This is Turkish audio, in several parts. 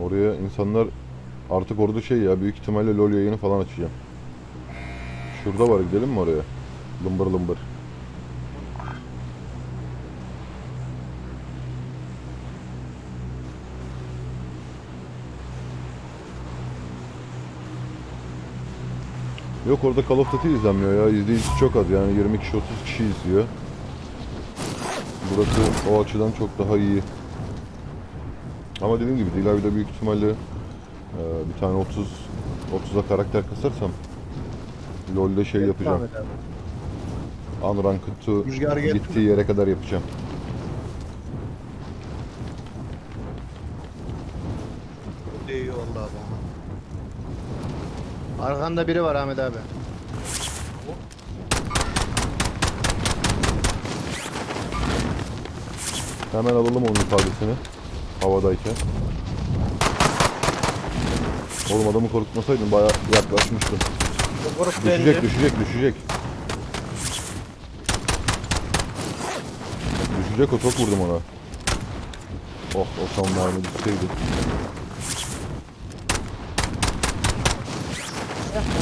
Oraya insanlar artık orada şey ya büyük ihtimalle LoL yayını falan açacağım. Şurada var gidelim mi oraya? Lımbır lımbır. Yok orada Call of Duty izlenmiyor ya. İzleyicisi çok az yani 20 kişi 30 kişi izliyor. Burası o açıdan çok daha iyi. Ama dediğim gibi Dilavi'de büyük ihtimalle e, bir tane 30 30'a karakter kasarsam LoL'de şey yapacağım. Abi. Unranked'ı Rüzgar gittiği yere kadar yapacağım. İyi oldu abi. Arkanda biri var Ahmet abi. Hemen alalım onun ifadesini. Havadayken. Oğlum adamı korkutmasaydın bayağı yaklaşmıştın. Vurup Düşecek, düşecek, düşecek. Düşecek o çok vurdum ona. Oh o son mermi düşseydi.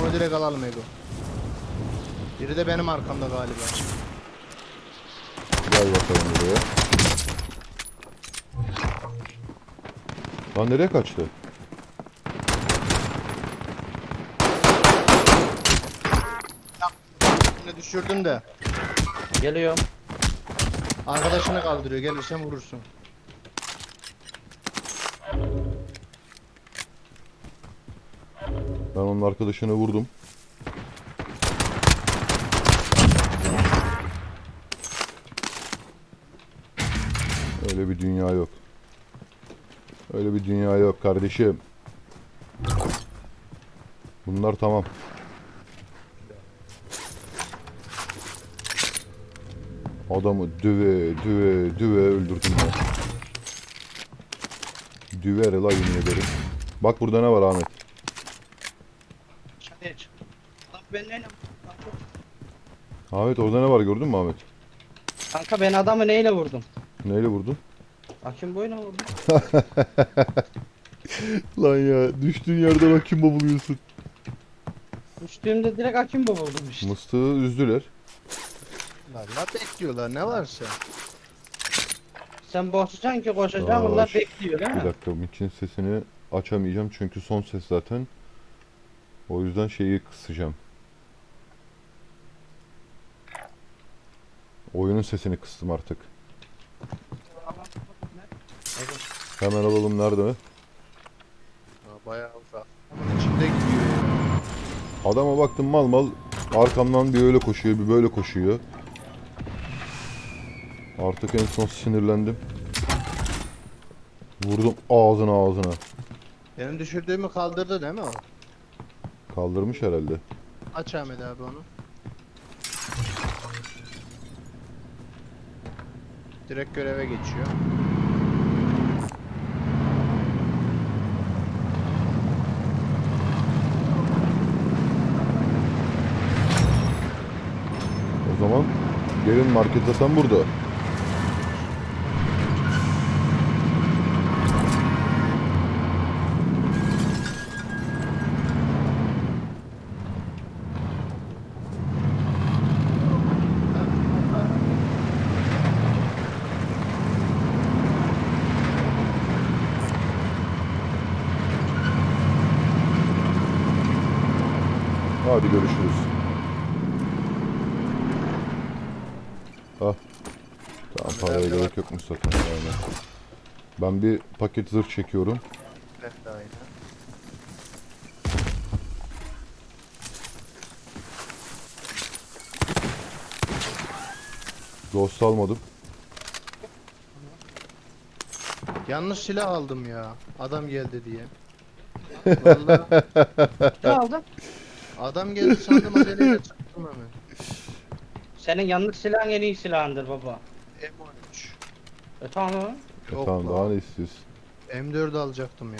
Onu direkt alalım Ego. Biri de benim arkamda galiba. Gel bakalım buraya. Lan nereye kaçtı? Yine düşürdüm de. Geliyorum. Arkadaşını kaldırıyor. Gelirsen vurursun. Ben onun arkadaşını vurdum. Öyle bir dünya yok. Öyle bir dünya yok kardeşim. Bunlar tamam. Adamı düve düve düve öldürdüm ya. Düver la yemin ederim. Bak burada ne var Ahmet? Dışarıya çık. Lan ben neyle kanka? Ahmet orada ne var gördün mü Ahmet? Kanka ben adamı neyle vurdum? Neyle vurdun? Hakim boyuna vurdum. Lan ya düştüğün yerde bak kim buluyorsun. Düştüğümde direkt hakim bu vurdum işte. Mıstığı üzdüler. Lan la bekliyorlar ne varsa. Sen boşacaksın ki koşacaksın Aa, şu- bekliyor değil Bir mi? dakika için sesini açamayacağım çünkü son ses zaten. O yüzden şeyi kısacağım. Oyunun sesini kıstım artık. Hemen alalım nerede? Ha, bayağı uzak. İçinde gidiyor ya. Adama baktım mal mal arkamdan bir öyle koşuyor bir böyle koşuyor. Artık en son sinirlendim. Vurdum ağzına ağzına. Benim düşürdüğümü kaldırdı değil mi o? Kaldırmış herhalde. Aç Ahmet abi onu. Direkt göreve geçiyor. O zaman gelin markete sen burada. Hadi görüşürüz. Ah. Tamam paraya Nerede gerek yokmuş zaten. Aynen. Ben bir paket zırh çekiyorum. Ben de aynı. Ghost almadım. Yanlış silah aldım ya. Adam geldi diye. Vallahi Ne aldın? Adam geldi sandım aceleyle çıktım hemen. Senin yanlış silahın en iyi silahındır baba. M13. E tamam. E Yok tamam lan. daha ne istiyorsun? M4 alacaktım ya.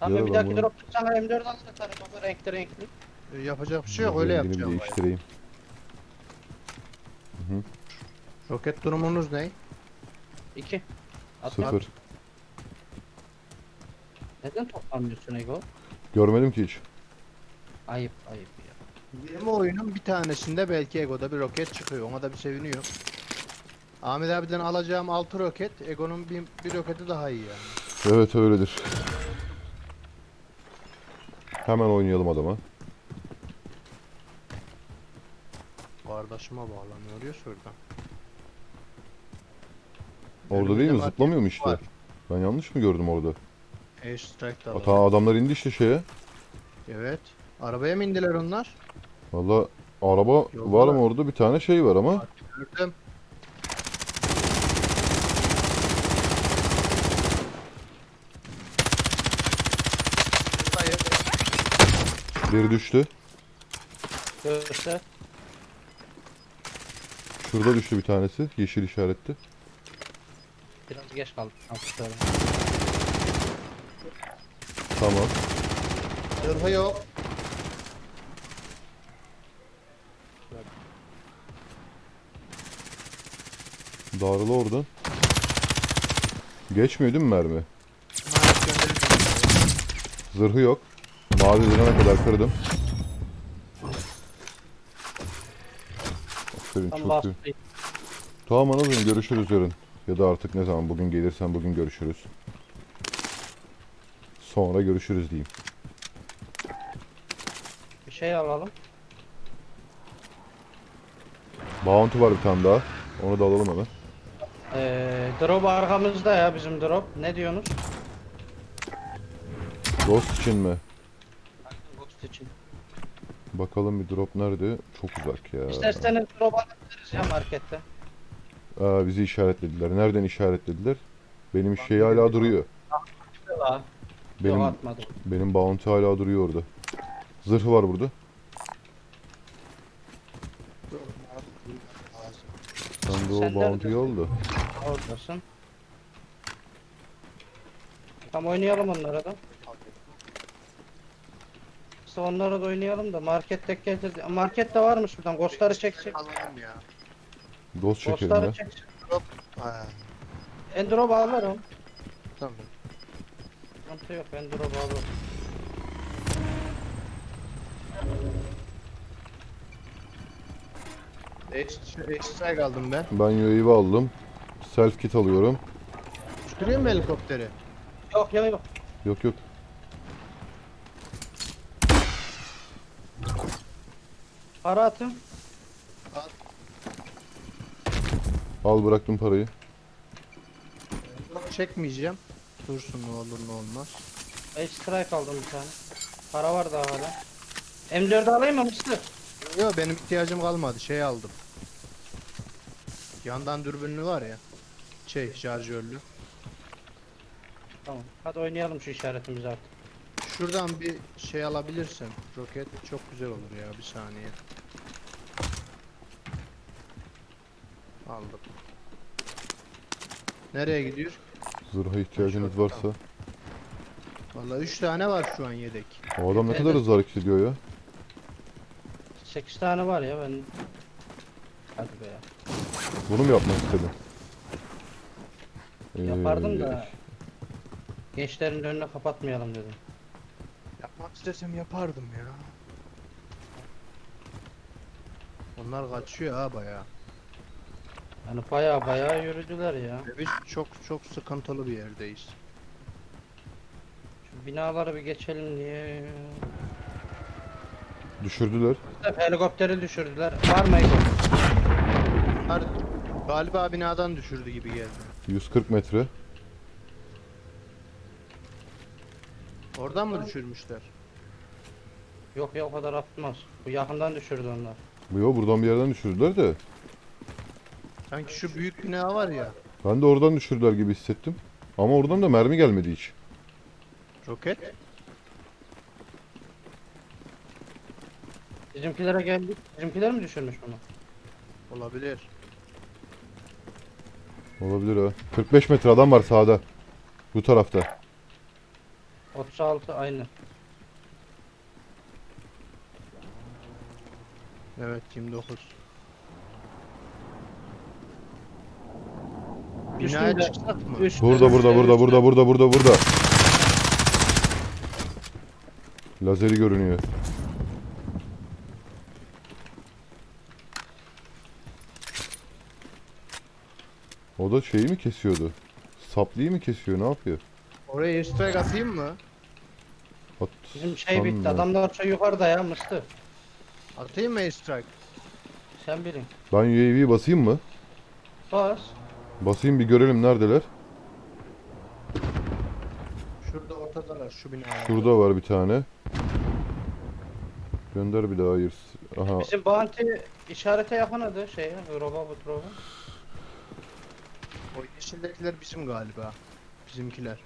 Tamam Ya bir dahaki bunu- dropta sana M4 alır atarım baba renkli renkli. E, Yapacak bir şey yok öyle rengini bir yapacağım. değiştireyim. Roket durumunuz ne? İki. Atma. Sıfır. Neden toplamıyorsun Ego? Görmedim ki hiç. Ayıp ayıp ya. 20 oyunun bir tanesinde belki Ego'da bir roket çıkıyor. Ona da bir seviniyor. Ahmet abiden alacağım 6 roket, Ego'nun bir, bir roketi daha iyi yani. Evet öyledir. Hemen oynayalım adama. Kardeşime bağlanıyor ya şuradan. Orada değil mi? Zıplamıyor mu işte? var. Ben yanlış mı gördüm orada? Air Strike da Ata adamlar indi işte şeye. Evet. Arabaya mı indiler onlar? Valla araba Yolda var ama orada bir tane şey var ama. Gördüm. Hayır. Biri düştü. Göster. Şurada düştü bir tanesi. Yeşil işaretli. Biraz geç kaldık. Alkışlarım. Tamam. Zırhı yok. Darılı oradan. Geçmiyor değil mi mermi? Zırhı yok. Mavi zırhına kadar kırdım. Aferin çok iyi. Tamam anladım görüşürüz yarın. Ya da artık ne zaman bugün gelirsen bugün görüşürüz. Sonra görüşürüz diyeyim. Bir şey alalım. Bounty var bir tane daha. Onu da alalım hemen. Ee, drop arkamızda ya bizim drop. Ne diyorsunuz? Ghost için mi? Ghost için. Bakalım bir drop nerede? Çok uzak ya. İsterseniz drop alabiliriz ya markette. Aa, bizi işaretlediler. Nereden işaretlediler? Benim şey hala duruyor. Benim atmadım. benim bounty hala duruyor orada. Zırhı var burada. Sen de o bounty'yi al da. Oradasın. Tamam oynayalım onlara da. İşte onlara da oynayalım da markette getirdi. Markette varmış buradan. Ghostları çekecek. Alalım ya. Ghost çekelim Ghostları ya. çekecek. Ha, Ben drop alırım. tamam. Sıkıntı yok ben drop alırım. Strike aldım ben. Ben UAV aldım. Self kit alıyorum. Süreyim mi helikopteri? Yok yok yok. Yok yok. Para atın. Al bıraktım parayı. Çekmeyeceğim. Dursun ne olur ne olmaz. Ace strike aldım bir tane. Para var daha hala. M4 alayım mı Mısır? Yok benim ihtiyacım kalmadı. Şey aldım. Yandan dürbünlü var ya. Şey şarjörlü. Tamam. Hadi oynayalım şu işaretimizi artık. Şuradan bir şey alabilirsin. Roket çok güzel olur ya bir saniye. Aldım. Nereye gidiyor? Zırha ihtiyacınız varsa. Vallahi 3 tane var şu an yedek. O adam ne kadar hızlı hareket ediyor ya. 8 tane var ya ben. Hadi be ya. Bunu mu yapmak istedin? Yapardım Ee, da. Gençlerin önüne kapatmayalım dedim. Yapmak istesem yapardım ya. Onlar kaçıyor ha baya. Yani baya baya yürüdüler ya. Biz çok çok sıkıntılı bir yerdeyiz. Şu binaları bir geçelim diye. Düşürdüler. Hep helikopteri düşürdüler. Var mı helikopter? Galiba binadan düşürdü gibi geldi. 140 metre. Oradan mı düşürmüşler? Yok ya o kadar atmaz. Bu yakından düşürdü onlar. Bu yo buradan bir yerden düşürdüler de. Sanki şu büyük bina var ya. Ben de oradan düşürdüler gibi hissettim. Ama oradan da mermi gelmedi hiç. Roket. Bizimkilere geldik. Bizimkiler mi düşürmüş bunu? Olabilir. Olabilir ha. 45 metre adam var sağda. Bu tarafta. 36 aynı. Evet 29. Binaya Üstünde. çıksak mı? Üstte, Burada burada üstte, burada üstte. burada burada burada burada. Lazeri görünüyor. Da şeyi mi kesiyordu? Saplıyı mı kesiyor? Ne yapıyor? Oraya strike atayım mı? At, Bizim şey bitti. sanmıyorum. Adamlar çok yukarıda ya Mıstı. Atayım mı strike? Sen bilin. Ben UAV basayım mı? Bas. Basayım bir görelim neredeler. Şurada ortadalar şu binaya. Şurada var bir tane. Gönder bir daha hayır. Aha Bizim bounty işarete yakınıdı şeye. Roba bu roba. O yeşildekiler bizim galiba. Bizimkiler.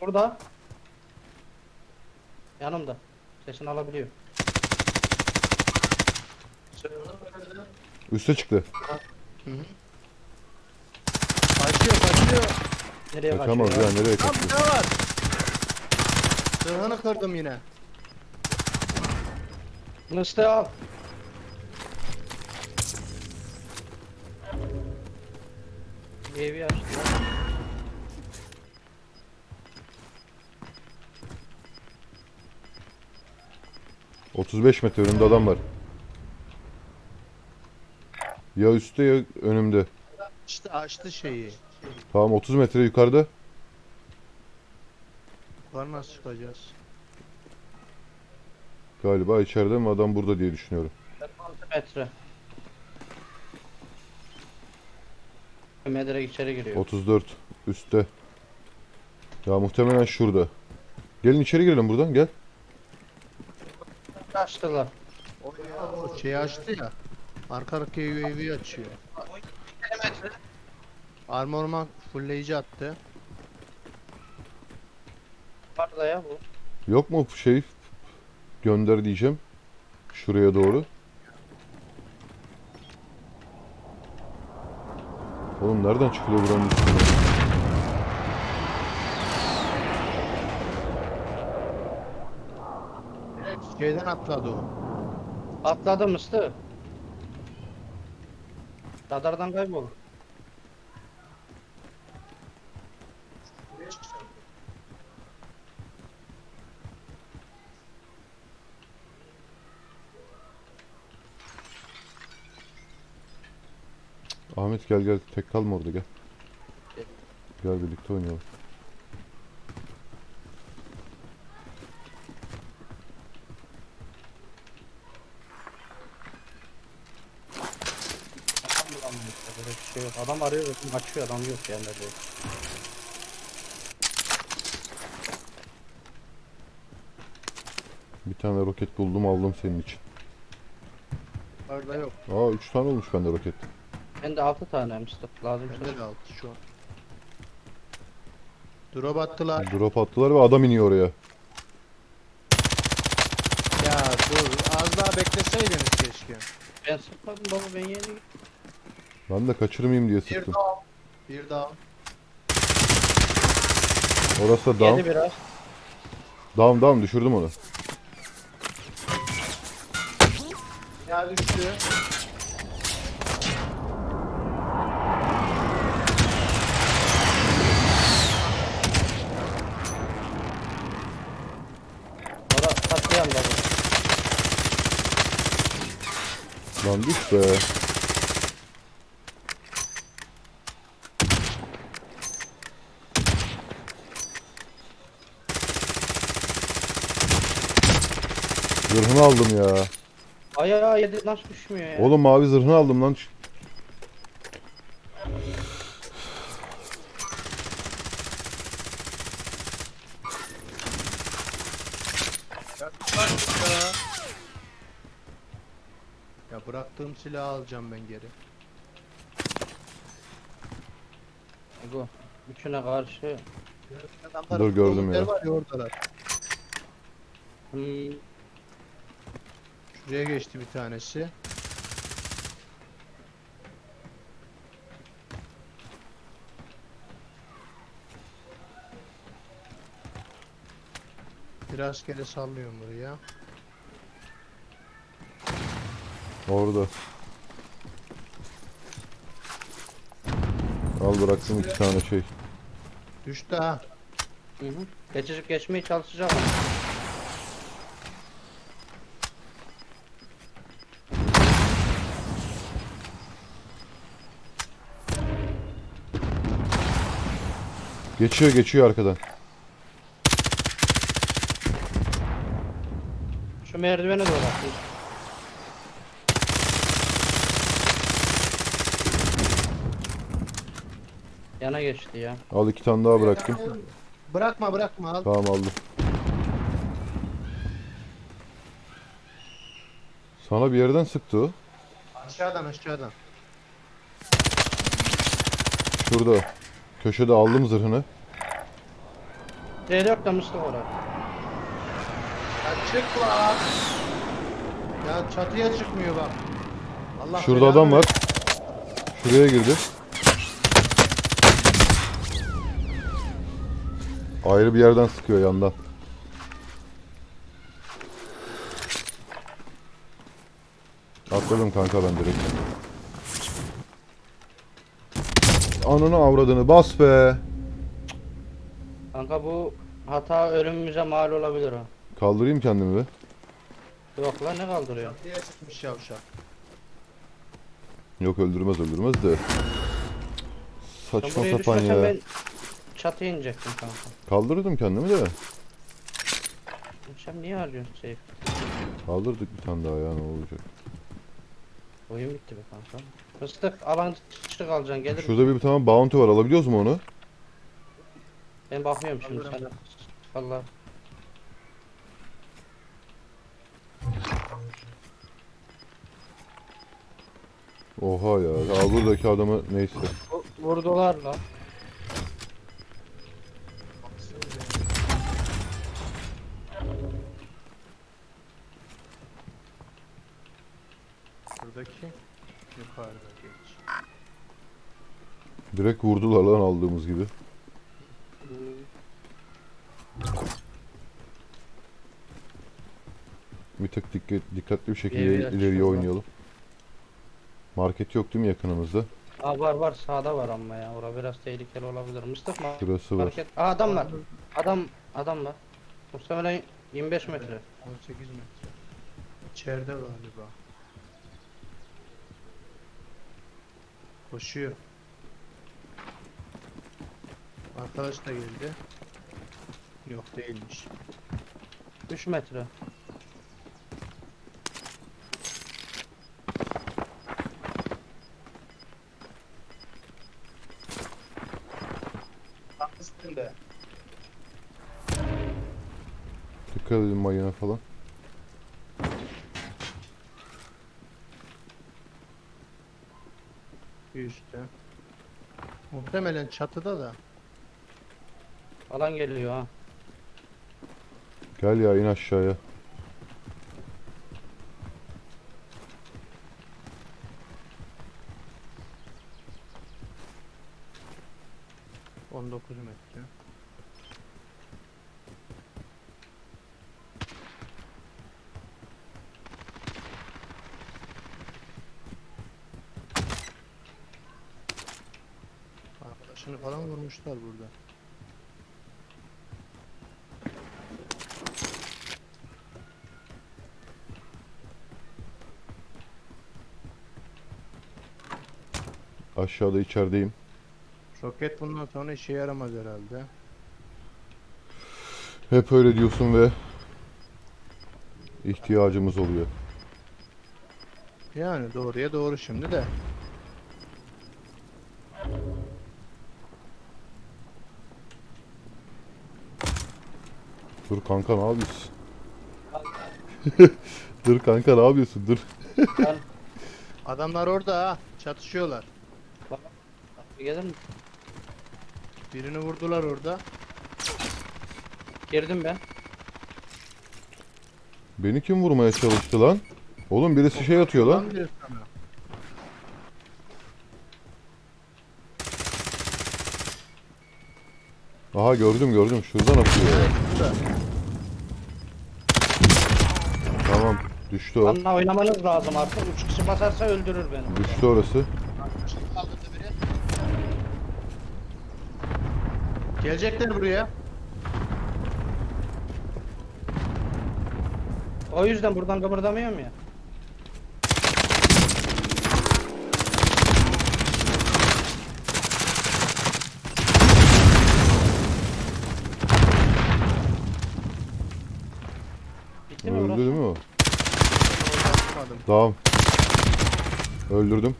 Burada. Yanımda. Sesini alabiliyor. üste çıktı. Kaçıyor kaçıyor. Nereye Kaçamaz kaçıyor? ya nereye Lan kaçtı? daha var. Sığını kırdım yine. Mıstı al. Evi açtı. 35 metre önümde adam var. Ya üstte ya önümde. İşte açtı şeyi. Tamam 30 metre yukarıda. Var nasıl çıkacağız? Galiba içeride ama adam burada diye düşünüyorum. 6 metre. Ömer direkt içeri giriyor. 34 üstte. Ya muhtemelen şurada. Gelin içeri girelim buradan gel. Açtılar. O şeyi açtı ya. Arka arkaya UAV açıyor. Armorman fullleyici attı. Var da ya bu. Yok mu şey gönder diyeceğim. Şuraya doğru. Oğlum nereden çıkılıyor buranın üstüne? Şeyden atladı o. Atladı mıstı. Radardan kayboldu. Ahmet gel gel tek kalma orada gel. Gel birlikte oynayalım. Adam bulamıyor işte, böyle bir şey yok. Adam arıyor açıyor adam yok yani. Bir tane roket buldum aldım senin için. Orada yok. Aa 3 tane olmuş bende roket. Bende 6 tane Mustafa lazım. Bende de altı şu an. Drop attılar. Drop attılar ve adam iniyor oraya. Ya dur az daha bekleseydiniz keşke. Ben sıkmadım baba ben yeni. Ben de kaçırmayayım diye Bir sıktım. daha. Bir daha. Orası da down. Yedi biraz. Down down düşürdüm onu. Ya düştü. Ora katlayan baba. Lan be. Zırhını aldım ya. Ayağı yedi nasıl düşmüyor ya? Oğlum mavi zırhını aldım lan. Bıraktığım silahı alacağım ben geri. Bu. Üçüne karşı. Adamlar Dur, gördüm ya. Var ya oradalar. Hmm, Şuraya geçti bir tanesi. Bir askeri sallıyorum buraya. Orada. Al bıraktım iki tane şey. Düştü ha. Hı hı. Geçecek geçmeye çalışacağım. Geçiyor geçiyor arkadan. Şu merdivene doğru atayım. Yana geçti ya. Al iki tane daha bıraktım. Bırakma bırakma al. Tamam aldım. Sana bir yerden sıktı o. Aşağıdan aşağıdan. Şurada. Köşede aldım zırhını. D4 de Mustafa orada. Ya çık lan. Ya çatıya çıkmıyor bak. Allah Şurada belanı adam var. Şuraya girdi. Ayrı bir yerden sıkıyor yandan. Atladım kanka ben direkt. Ananı avradını bas be. Kanka bu hata ölümümüze mal olabilir ha. Kaldırayım kendimi be. Yok lan ne kaldırıyor? Çatıya çıkmış yavşak. Yok öldürmez öldürmez de. Saçma sapan ya. ben çatıya inecektim kanka. Kaldırdım kendimi de. Sen niye harcıyorsun safe? Kaldırdık bir tane daha ya ne olacak. Oyun bitti be kanka. Fıstık alan çık alacaksın gelir. Şurada bir tane bounty var alabiliyoruz mu onu? Ben bakıyorum şimdi sana. Allah. Oha ya. Ya buradaki adamı neyse. Vu- Vurdular lan. Şuradaki yukarıda geç. Direkt vurdular lan aldığımız gibi. Bir tık dikkat, dikkatli bir şekilde Evi ileriye oynayalım. Market yok değil mi yakınımızda? Aa var var sağda var ama ya. Orası biraz tehlikeli olabilir. Mustafa Şurası var. market. Aa adam var. Adam adam var. Muhtemelen 25 metre. 18 metre. İçeride galiba. Koşuyor. Arkadaş da geldi. Yok değilmiş. 3 metre. Tam üstünde. Dikkat edin mayına falan. Üstte. Muhtemelen çatıda da. Alan geliyor ha. Gel ya in aşağıya. Arkadaşını falan vurmuşlar burada. Aşağıda içerideyim. Roket bundan sonra işe yaramaz herhalde. Hep öyle diyorsun ve ihtiyacımız oluyor. Yani doğruya doğru şimdi de. Dur kanka ne yapıyorsun? dur kanka ne yapıyorsun? Dur. Adamlar orada ha. Çatışıyorlar. bir gelir mi? Birini vurdular orada. Girdim ben. Beni kim vurmaya çalıştı lan? Oğlum birisi şey atıyor lan. Diyor sana. Aha gördüm gördüm. Şuradan atıyor ya. Tamam. Düştü o. Bana oynamanız lazım artık. 3 kişi basarsa öldürür beni. Düştü orası. Gelecekler buraya. O yüzden buradan kıpırdamıyorum ya. Bitti mi Öldü burası? değil mi o? Tamam. Öldürdüm.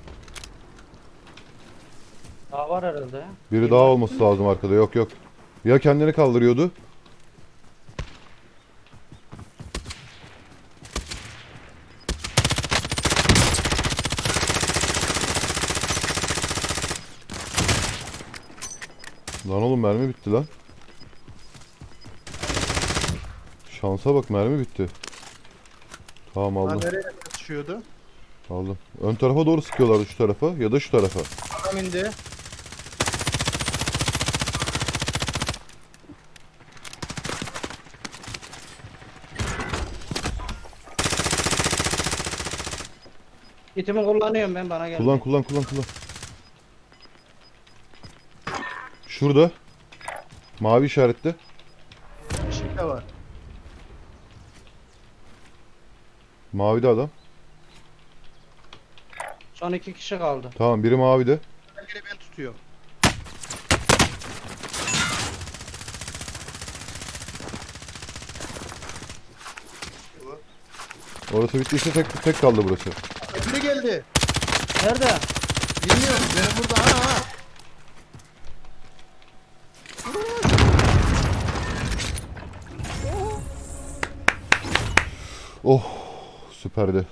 Daha var herhalde ya. Biri daha olması lazım arkada. Yok yok. Ya kendini kaldırıyordu. Lan oğlum mermi bitti lan. Şansa bak mermi bitti. Tamam Ha aldım. nereye kaçışıyordu? Aldım. Ön tarafa doğru sıkıyorlardı şu tarafa ya da şu tarafa. Adam indi. İtimi kullanıyorum ben bana gel. Kullan kullan kullan kullan. Şurada. Mavi işaretli. Bir şey de var. Mavi de adam. Son iki kişi kaldı. Tamam biri mavi de. Biri ben tutuyor. Orası bittiyse tek tek kaldı burası. Biri geldi. Nerede? Bilmiyorum. Benim burada. Ha ha. Oh süperdi.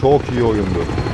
Çok iyi oyundu.